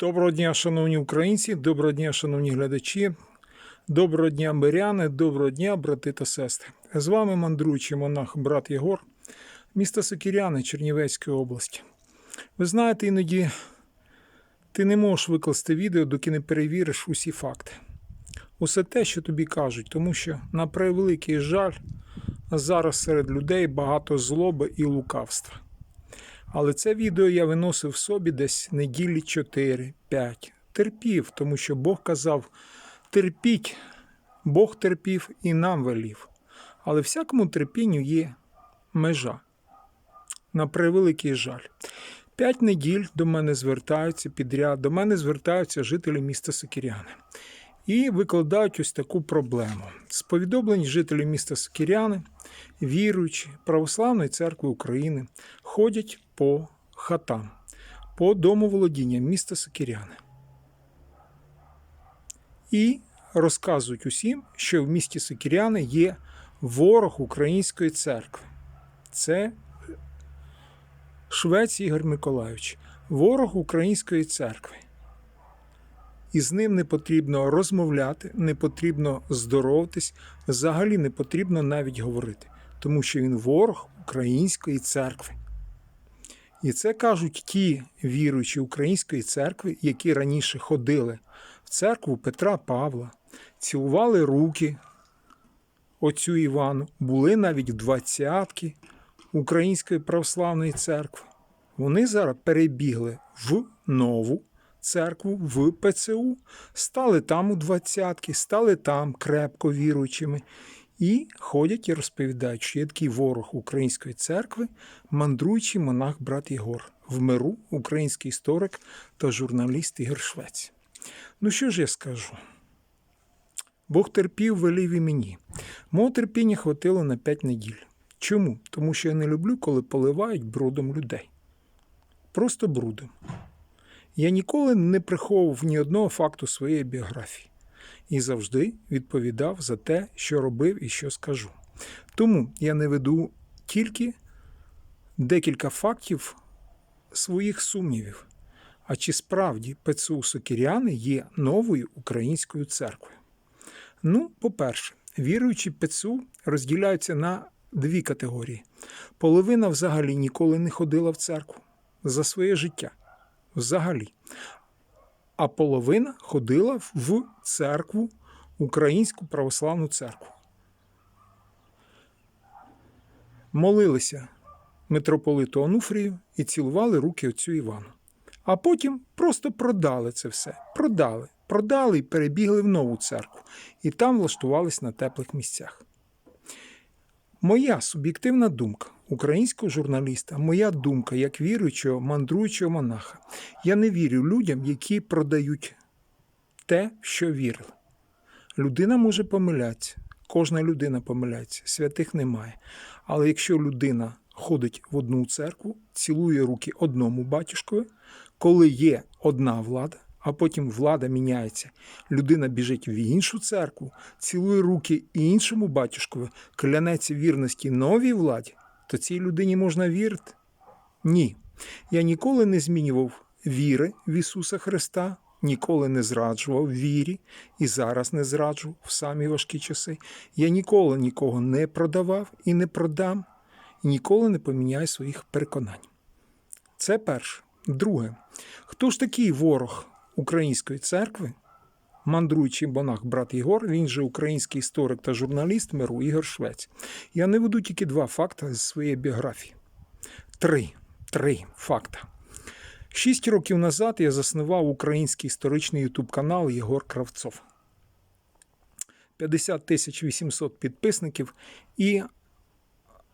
Доброго дня, шановні українці, доброго дня, шановні глядачі, доброго дня, миряни, доброго дня, брати та сестри. З вами мандруючий монах брат Єгор, місто Сокіряни Чернівецької області. Ви знаєте, іноді ти не можеш викласти відео, доки не перевіриш усі факти. Усе те, що тобі кажуть, тому що, на превеликий жаль, зараз серед людей багато злоби і лукавства. Але це відео я виносив собі десь неділі 4-5. Терпів, тому що Бог казав: терпіть, Бог терпів і нам велів. Але всякому терпінню є межа. На превеликий жаль. П'ять неділь до мене звертаються підряд, до мене звертаються жителі міста Сокіряни. І викладають ось таку проблему. З повідомлень жителів міста Сокіряни, віруючі Православної церкви України, ходять по хатам, по дому володіння міста Сокіряни. І розказують усім, що в місті Сокіряни є ворог Української церкви. Це Швець Ігор Миколайович, ворог Української церкви. І з ним не потрібно розмовляти, не потрібно здороватись, взагалі не потрібно навіть говорити, тому що він ворог Української церкви. І це кажуть ті віруючі Української церкви, які раніше ходили в церкву Петра Павла, цілували руки отцю Івану, були навіть двадцятки Української православної церкви. Вони зараз перебігли в нову церкву, в ПЦУ, стали там у двадцятки, стали там крепко віруючими. І ходять і розповідають, що є такий ворог Української церкви, мандруючий монах брат Єгор, в миру український історик та журналіст Ігор Швець. Ну що ж я скажу? Бог терпів, велів і мені. Мого терпіння хватило на 5 неділь. Чому? Тому що я не люблю, коли поливають брудом людей. Просто брудом. Я ніколи не приховував ні одного факту своєї біографії і завжди відповідав за те, що робив і що скажу. Тому я не веду тільки декілька фактів своїх сумнівів. А чи справді ПЦУ Сокіряни є новою українською церквою? Ну, по-перше, віруючі ПЦУ розділяються на дві категорії. Половина взагалі ніколи не ходила в церкву за своє життя. Взагалі. А половина ходила в церкву, Українську православну церкву. Молилися митрополиту Онуфрію і цілували руки отцю Івану. А потім просто продали це все. Продали. Продали і перебігли в нову церкву. І там влаштувались на теплих місцях. Моя суб'єктивна думка українського журналіста, моя думка як віруючого, мандруючого монаха. Я не вірю людям, які продають те, що вірили. Людина може помилятися, кожна людина помиляється, святих немає. Але якщо людина ходить в одну церкву, цілує руки одному батюшкові, коли є одна влада, а потім влада міняється. Людина біжить в іншу церкву, цілує руки іншому батюшкові, клянеться вірності новій владі, то цій людині можна вірити? Ні. Я ніколи не змінював віри в Ісуса Христа, ніколи не зраджував вірі і зараз не зраджу в самі важкі часи. Я ніколи нікого не продавав і не продам, і ніколи не поміняю своїх переконань. Це перше. Друге, хто ж такий ворог Української церкви? Мандруючий монах брат Єгор, він же український історик та журналіст миру Ігор Швець. Я не веду тільки два факти з своєї біографії. Три. Три факта. Шість років назад я заснував український історичний ютуб канал Єгор Кравцов. 50 тисяч 800 підписників і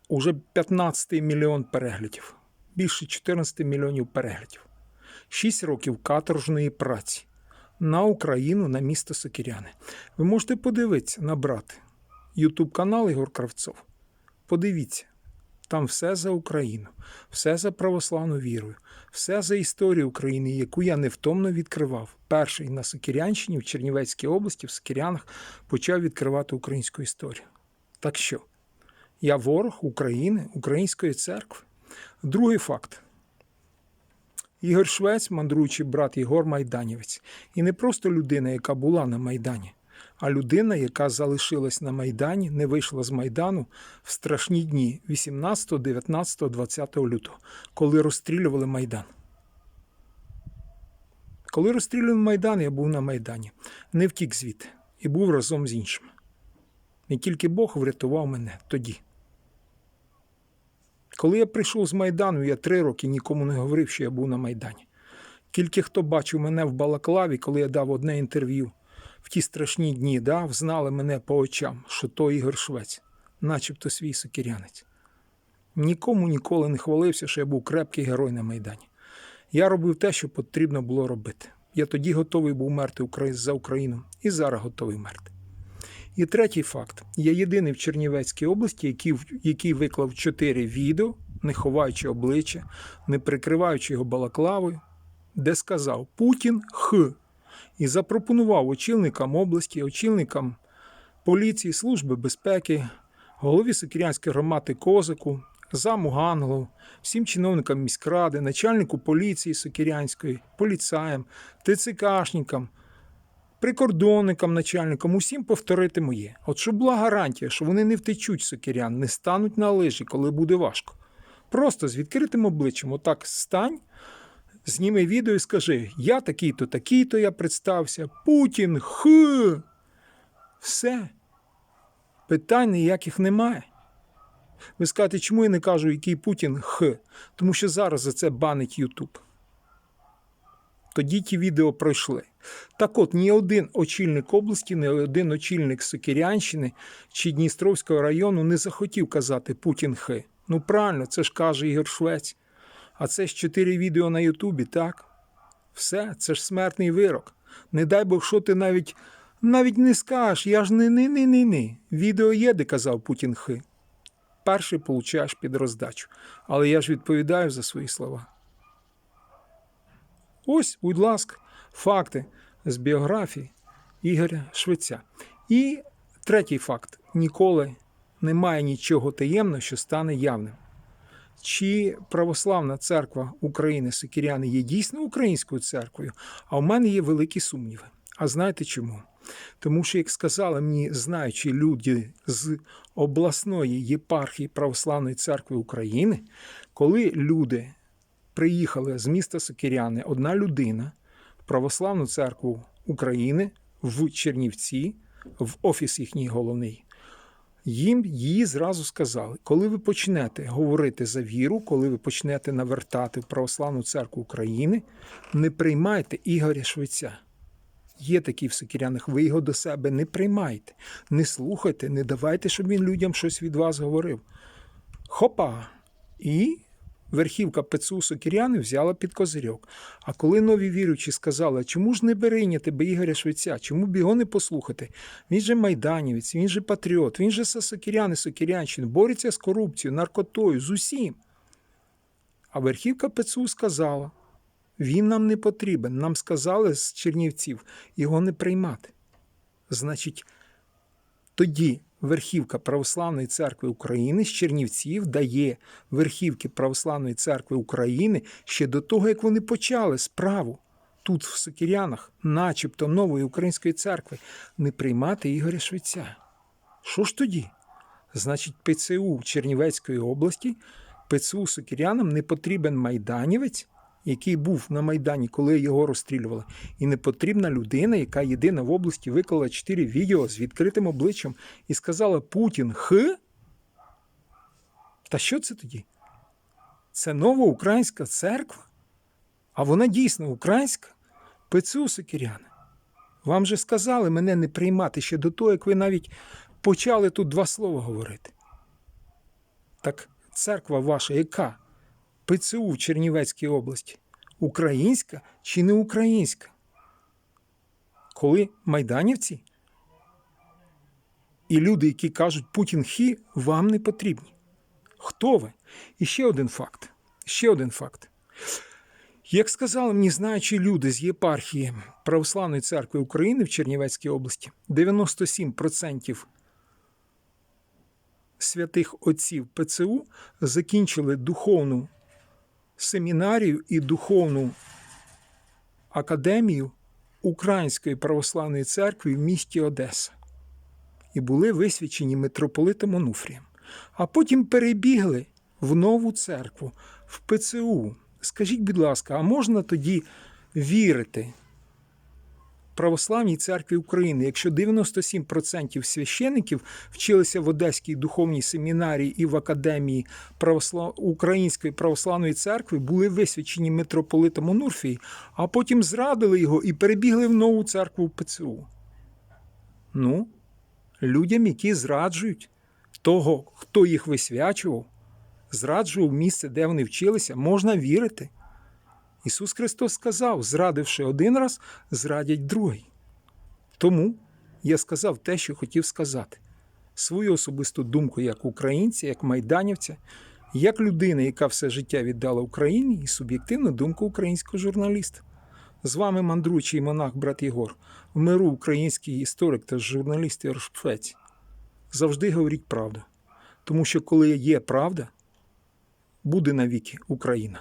уже 15 мільйон переглядів. Більше 14 мільйонів переглядів. 6 років каторжної праці на Україну, на місто Сокіряни. Ви можете подивитися, набрати Ютуб канал Ігор Кравцов. Подивіться, там все за Україну, все за православну вірою, все за історію України, яку я невтомно відкривав. Перший на Сокірянщині в Чернівецькій області, в Сокірянах, почав відкривати українську історію. Так що, я ворог України, української церкви. Другий факт. Ігор Швець, мандруючий брат Єгор Майданівець. І не просто людина, яка була на Майдані, а людина, яка залишилась на Майдані, не вийшла з Майдану в страшні дні 18, 19, 20 лютого, коли розстрілювали Майдан. Коли розстрілювали Майдан, я був на Майдані, не втік звідти і був разом з іншими. І тільки Бог врятував мене тоді. Коли я прийшов з Майдану, я три роки нікому не говорив, що я був на Майдані. Тільки хто бачив мене в Балаклаві, коли я дав одне інтерв'ю в ті страшні дні, да, знали мене по очам, що то Ігор Швець, начебто свій сокирянець. Нікому ніколи не хвалився, що я був крепкий герой на Майдані. Я робив те, що потрібно було робити. Я тоді готовий був мерти за Україну і зараз готовий мерти. І третій факт: я єдиний в Чернівецькій області, який, який виклав чотири відео, не ховаючи обличчя, не прикриваючи його балаклавою, де сказав Путін х і запропонував очільникам області, очільникам поліції, служби безпеки, голові Сокірянської громади Козику, заму Ганглов, всім чиновникам міськради, начальнику поліції Сокірянської, поліцаям, ТЦКшникам, прикордонникам, начальникам, усім повторити моє. От щоб була гарантія, що вони не втечуть сокирян, не стануть на лижі, коли буде важко. Просто з відкритим обличчям, отак стань, зніми відео і скажи: я такий-то, такий-то, я представся, Путін, х. Все. Питань ніяких немає. Ви скажете, чому я не кажу, який Путін х? Тому що зараз за це банить Ютуб. Тоді ті відео пройшли. Так от, ні один очільник області, ні один очільник Сокирянщини чи Дністровського району не захотів казати Путін хи. Ну правильно, це ж каже Ігор Швець. А це ж чотири відео на Ютубі, так? Все, це ж смертний вирок. Не дай Бог, що ти навіть навіть не скажеш, я ж не не не не не Відео є, де казав Путін хи. Перший получаєш під роздачу. Але я ж відповідаю за свої слова. Ось, будь ласка, факти з біографії Ігоря Швеця. І третій факт: ніколи немає нічого таємного, що стане явним. Чи православна церква України Сокіряни є дійсно українською церквою? А в мене є великі сумніви. А знаєте чому? Тому що, як сказали мені, знаючи люди з обласної єпархії Православної церкви України, коли люди приїхали з міста Сокиряни одна людина Православну церкву України в Чернівці, в офіс їхній головний. Їм її зразу сказали: коли ви почнете говорити за віру, коли ви почнете навертати в Православну церкву України, не приймайте Ігоря Швеця. Є такі в Сокирянах, ви його до себе не приймайте, не слухайте, не давайте, щоб він людям щось від вас говорив. Хопа! І верхівка ПЦУ Сокіряни взяла під козирьок. А коли нові віруючі сказали, чому ж не бериняти би Ігоря Швеця, чому б його не послухати? Він же майданівець, він же патріот, він же Сокіряни, Сокірянщини, бореться з корупцією, наркотою, з усім. А верхівка ПЦУ сказала: він нам не потрібен. Нам сказали з Чернівців його не приймати. Значить, тоді верхівка Православної церкви України з Чернівців дає верхівки Православної церкви України ще до того, як вони почали справу тут, в Сокірянах, начебто нової української церкви, не приймати Ігоря Швеця. Що ж тоді? Значить, ПЦУ Чернівецької області, ПЦУ Сокірянам не потрібен майданівець, який був на Майдані, коли його розстрілювали. І не потрібна людина, яка єдина в області виклала чотири відео з відкритим обличчям і сказала Путін х. Та що це тоді? Це нова українська церква? А вона дійсно українська? ПЦУ Сокіряни. Вам же сказали мене не приймати ще до того, як ви навіть почали тут два слова говорити. Так церква ваша яка? ПЦУ в Чернівецькій області. Українська чи не українська? Коли майданівці і люди, які кажуть Путін хі, вам не потрібні. Хто ви? І ще один факт. Ще один факт. Як сказали мені, знаючи люди з єпархії Православної церкви України в Чернівецькій області, 97% святих отців ПЦУ закінчили духовну семінарію і духовну академію Української православної церкви в місті Одеса і були висвячені митрополитом Онуфрієм, а потім перебігли в нову церкву, в ПЦУ. Скажіть, будь ласка, а можна тоді вірити Православній церкві України, якщо 97% священиків вчилися в Одеській духовній семінарії і в Академії православ... Української православної церкви, були висвячені митрополитом Онурфії, а потім зрадили його і перебігли в нову церкву ПЦУ. Ну, людям, які зраджують того, хто їх висвячував, зраджував місце, де вони вчилися, можна вірити. Ісус Христос сказав, зрадивши один раз, зрадять другий. Тому я сказав те, що хотів сказати. Свою особисту думку як українця, як майданівця, як людина, яка все життя віддала Україні, і суб'єктивну думку українського журналіста. З вами мандручий монах брат Єгор, в миру український історик та журналіст Ігор Завжди говоріть правду. Тому що коли є правда, буде навіки Україна.